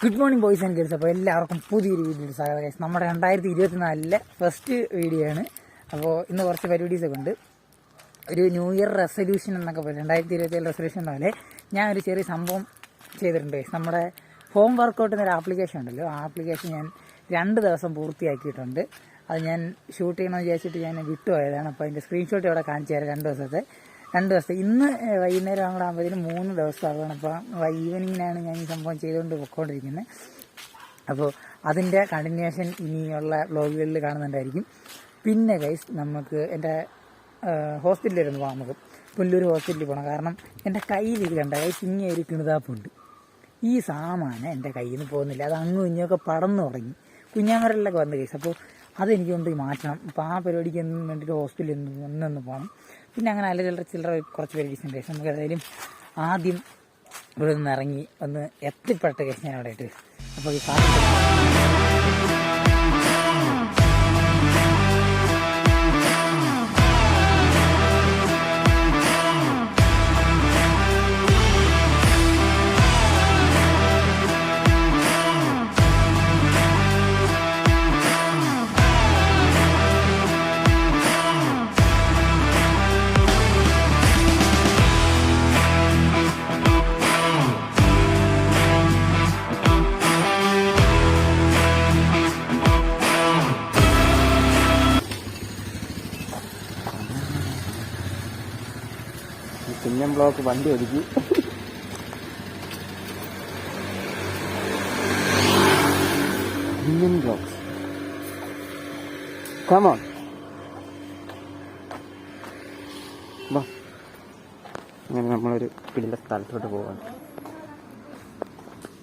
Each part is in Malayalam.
Good morning boys and girls അപ്പോൾ എല്ലാവർക്കും പുതിയൊരു വീഡിയോ സ്വാഗതം ഗൈസ് നമ്മുടെ രണ്ടായിരത്തി ഇരുപത്തിനാലിലെ ഫസ്റ്റ് വീഡിയോ ആണ്. അപ്പോൾ ഇന്ന് കുറച്ച് പരിപാടീസൊക്കെ ഉണ്ട്. ഒരു ന്യൂ ഇയർ റെസൊല്യൂഷൻ എന്നൊക്കെ പറയും രണ്ടായിരത്തി ഇരുപത്തി ഏഴ് റെസൊല്യൂഷൻ പോലെ ഞാൻ ഒരു ചെറിയ സംഭവം ചെയ്തിട്ടുണ്ട് ഗൈസ് നമ്മുടെ ഹോം വർക്കൗട്ട് എന്നൊരു ആപ്ലിക്കേഷൻ ഉണ്ടല്ലോ. ആ ആപ്ലിക്കേഷൻ ഞാൻ രണ്ട് ദിവസം പൂർത്തിയാക്കിയിട്ടുണ്ട്. അത് ഞാൻ ഷൂട്ട് ചെയ്യണമെന്ന് വിചാരിച്ചിട്ട് ഞാൻ വിട്ടുപോയതാണ് അപ്പോൾ അതിന്റെ സ്ക്രീൻഷോട്ട് ഇവിടെ കാണിച്ചു തരാം രണ്ട് ദിവസത്തെ. രണ്ട് ദിവസത്തെ ഇന്ന് വൈകുന്നേരം ആകുമ്പോഴത്തേനും മൂന്ന് ദിവസമാകണം അപ്പോൾ ഈവനിങ്ങിനാണ് ഞാൻ ഈ സംഭവം ചെയ്തുകൊണ്ട് പൊയ്ക്കൊണ്ടിരിക്കുന്നത് അപ്പോൾ അതിന്റെ കണ്ടിന്യൂഷൻ ഇനിയുള്ള വ്ലോഗുകളിൽ കാണുന്നുണ്ടായിരിക്കും. പിന്നെ ഗൈസ് നമുക്ക് എന്റെ ഹോസ്പിറ്റലിൽ ഒന്ന് പോകാം നമുക്ക് പുല്ലൂർ ഹോസ്പിറ്റലിൽ പോകണം കാരണം എന്റെ കയ്യിൽ ഇത് കണ്ട ഗൈസ് ഇങ്ങനെ ഒരു കിണുതാപ്പുണ്ട്. ഈ സാമാനം എന്റെ കയ്യിൽ നിന്ന് പോകുന്നില്ല. അത് അങ്ങും ഇങ്ങൊക്കെ പടന്നു തുടങ്ങി. കുഞ്ഞാമരലിലൊക്കെ വന്ന് കേസ് അപ്പോൾ അതെനിക്ക് കൊണ്ട് മാറ്റണം. അപ്പോൾ ആ പരിപാടിക്ക് എന്നും വേണ്ടിയിട്ട് ഹോസ്പിറ്റലിൽ ഒന്ന് ഒന്നൊന്ന് പോകണം പിന്നെ അങ്ങനെ അല്ല ചില്ലറ ചില്ലറ കുറച്ച് പേര് കേസ് നമുക്ക് ഏതായാലും ആദ്യം ഇവിടെ നിന്ന് ഇറങ്ങി ഒന്ന് എത്തിപ്പെട്ട കേസ് ഞാൻ അവിടെ ആയിട്ട് അപ്പോൾ ഈ കുഞ്ഞൻ ബ്ലോക്ക് വണ്ടി ഒതുക്കി. കുഞ്ഞൻ ബ്ലോക്ക്. കമോൺ അങ്ങനെ നമ്മളൊരു പിടിന്റെ സ്ഥലത്തോട്ട് പോവാണ്.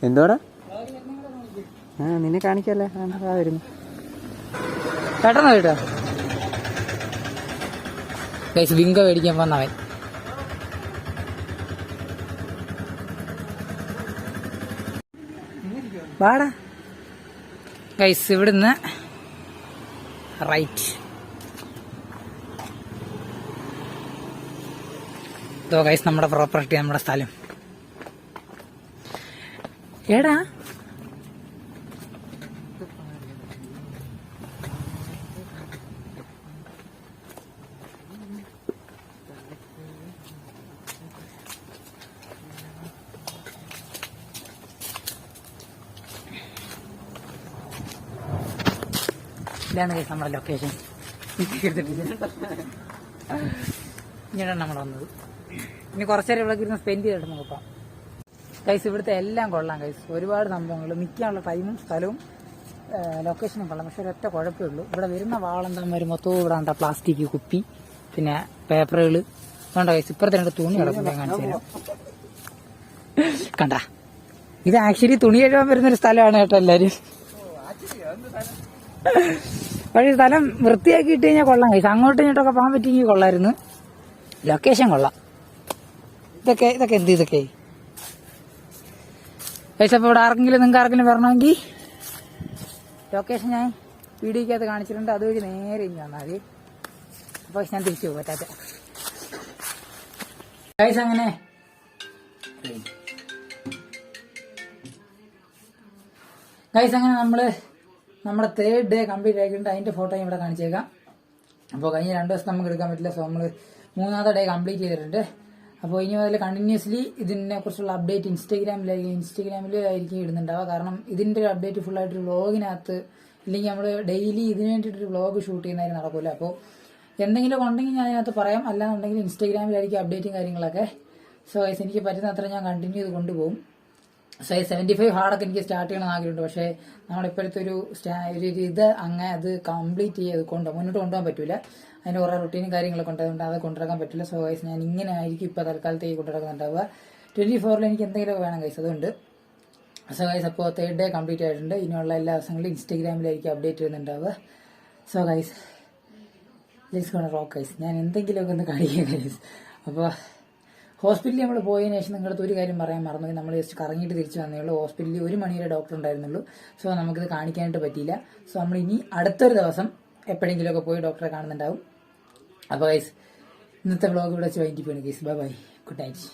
എന്തോടാ? ആ നിന്നെ കാണിക്കല്ലേ? വരുന്നു. പെട്ടെന്ന് കേട്ടോ ഗൈസ് മേടിക്കാൻ വന്നവൻ വാടാ. ഗൈസ് ഇവിടുന്ന് റൈറ്റ് ഇതോ ഗൈസ് നമ്മുടെ പ്രോപ്പർട്ടി നമ്മുടെ സ്ഥലം. ഏടാ ഇതാണ് നമ്മുടെ ലൊക്കേഷൻ ഇങ്ങനെയാണ് നമ്മൾ വന്നത്. ഇനി കുറച്ചേരം ഇവിടെ ഇരുന്ന് സ്പെൻഡ് ചെയ്തിട്ട് നോക്കാം കൈസ് ഇവിടുത്തെ എല്ലാം കൊള്ളാം കൈസ് ഒരുപാട് സംഭവങ്ങൾ. നിൽക്കാനുള്ള ടൈമും സ്ഥലവും ലൊക്കേഷനും കൊള്ളാം. പക്ഷെ ഒരൊറ്റ കുഴപ്പമേ ഉള്ളൂ. ഇവിടെ വരുന്ന വാളന്തന്മാർ മൊത്തവും ഇവിടെ ഉണ്ടാ പ്ലാസ്റ്റിക് കുപ്പി പിന്നെ പേപ്പറുകൾ വേണ്ട കൈസ് ഇപ്പുറത്തെ രണ്ട് തുണി കിടക്കുന്നത് കാണിച്ചു തരാം. കണ്ട? ഇത് ആക്ച്വലി തുണി കഴുകാൻ വരുന്നൊരു സ്ഥലമാണ് കേട്ടോ എല്ലാരും പക്ഷേ സ്ഥലം വൃത്തിയാക്കി ഇട്ട് കഴിഞ്ഞാൽ കൊള്ളാം. കഴിച്ചു അങ്ങോട്ടും ഇങ്ങോട്ടൊക്കെ പോകാൻ പറ്റിയെങ്കിൽ കൊള്ളായിരുന്നു. ലൊക്കേഷൻ കൊള്ളാം. ഇതൊക്കെ ഇതൊക്കെ എന്ത് ഇതൊക്കെ? അപ്പോൾ ഇവിടെ ആർക്കെങ്കിലും നിങ്ങൾക്ക് ആർക്കെങ്കിലും വരണമെങ്കിൽ ലൊക്കേഷൻ ഞാൻ വീഡിയോക്കകത്ത് കാണിച്ചിട്ടുണ്ട്. അതുവഴി നേരെ ഇനി വന്നാൽ അപ്പോൾ ഞാൻ തിരിച്ചു പോകും പറ്റാത്ത അങ്ങനെ. ഗൈസ് അങ്ങനെ നമ്മൾ നമ്മുടെ തേർഡ് ഡേ കംപ്ലീറ്റ് ആയിക്കൊണ്ട് അതിന്റെ ഫോട്ടോ ഇവിടെ കാണിച്ചേക്കാം. അപ്പോൾ കഴിഞ്ഞ രണ്ട് ദിവസം നമുക്ക് എടുക്കാൻ പറ്റില്ല സോ നമ്മൾ മൂന്നാമത്തെ ഡേ കംപ്ലീറ്റ് ചെയ്തിട്ടുണ്ട്. അപ്പോൾ ഇനി മുതൽ കണ്ടിന്യൂസ്ലി ഇതിനെ കുറിച്ചുള്ള അപ്ഡേറ്റ് ഇൻസ്റ്റാഗ്രാമിലായിരിക്കും ഇൻസ്റ്റാഗ്രാമിലായിരിക്കും ഇടുന്നുണ്ടാവുക കാരണം ഇതിന്റെ ഒരു അപ്ഡേറ്റ് ഫുൾ ആയിട്ട് വ്ളോഗിനകത്ത് ഇല്ലെങ്കിൽ നമ്മൾ ഡെയിലി ഇതിന് വേണ്ടിയിട്ടൊരു വ്ളോഗ് ഷൂട്ട് ചെയ്യുന്നതായി നടക്കില്ല അപ്പോൾ എന്തെങ്കിലും ഉണ്ടെങ്കിൽ ഞാൻ അതിനകത്ത് പറയാം. അല്ലാന്നുണ്ടെങ്കിൽ ഇൻസ്റ്റാഗ്രാമിലായിരിക്കും അപ്ഡേറ്റും കാര്യങ്ങളൊക്കെ. സോ എനിക്ക് പറ്റുന്ന അത്ര ഞാൻ കണ്ടിന്യൂ ചെയ്ത് കൊണ്ടുപോകും. സോ സെവന്റി ഫൈവ് ഹാർഡൊക്കെ എനിക്ക് സ്റ്റാർട്ട് ചെയ്യണം ആഗ്രഹമുണ്ട്. പക്ഷേ നമ്മളിപ്പോഴത്തെ ഒരു ഒരു ഇത് അങ്ങനെ അത് കംപ്ലീറ്റ് ചെയ്ത് കൊണ്ട് മുന്നോട്ട് കൊണ്ടുപോകാൻ പറ്റില്ല അതിന്റെ കുറേ റുട്ടീനും കാര്യങ്ങളൊക്കെ ഉണ്ട്. അതുകൊണ്ട് അത് കൊണ്ടുവരാൻ പറ്റില്ല. സോ ഗൈസ് ഞാൻ ഇങ്ങനെ ആയിരിക്കും ഇപ്പോൾ തൽക്കാലത്തേക്ക് കൊണ്ടുനടക്കുന്നുണ്ടാവുക. ട്വന്റി ഫോറിൽ എനിക്ക് എന്തെങ്കിലും വേണം ഗൈസ് അതുകൊണ്ട് സോ ഗൈസ് അപ്പോൾ തേർഡ് ഡേ കംപ്ലീറ്റ് ആയിട്ടുണ്ട്. ഇനിയുള്ള എല്ലാ ദിവസങ്ങളിലും ഇൻസ്റ്റാഗ്രാമിലായിരിക്കും update ചെയ്യുന്നുണ്ടാവുക so guys let's gonna rock guys ഞാൻ എന്തെങ്കിലുമൊക്കെ ഒന്ന് കാണിക്കാം ഗൈസ് അപ്പോൾ ഹോസ്പിറ്റലിൽ നമ്മൾ പോയതിനു ശേഷം നിങ്ങളുടെ ഒരു കാര്യം പറയാൻ മറന്നു നമ്മൾ ജസ്റ്റ് കറങ്ങിയിട്ട് തിരിച്ചു വന്നേ ഉള്ളൂ. ഹോസ്പിറ്റലിൽ ഒരു മണിയുടെ ഡോക്ടർ ഉണ്ടായിരുന്നുള്ളൂ. സോ നമുക്കിത് കാണിക്കാനായിട്ട് പറ്റിയില്ല. സോ നമ്മൾ ഇനി അടുത്തൊരു ദിവസം എപ്പോഴെങ്കിലുമൊക്കെ പോയി ഡോക്ടറെ കാണുന്നുണ്ടാവും. അപ്പോൾ ഗൈസ് ഇന്നത്തെ വ്ളോഗ് ഇവിടെ വെച്ച് വൈകിട്ട് പോയി guys bye bye good night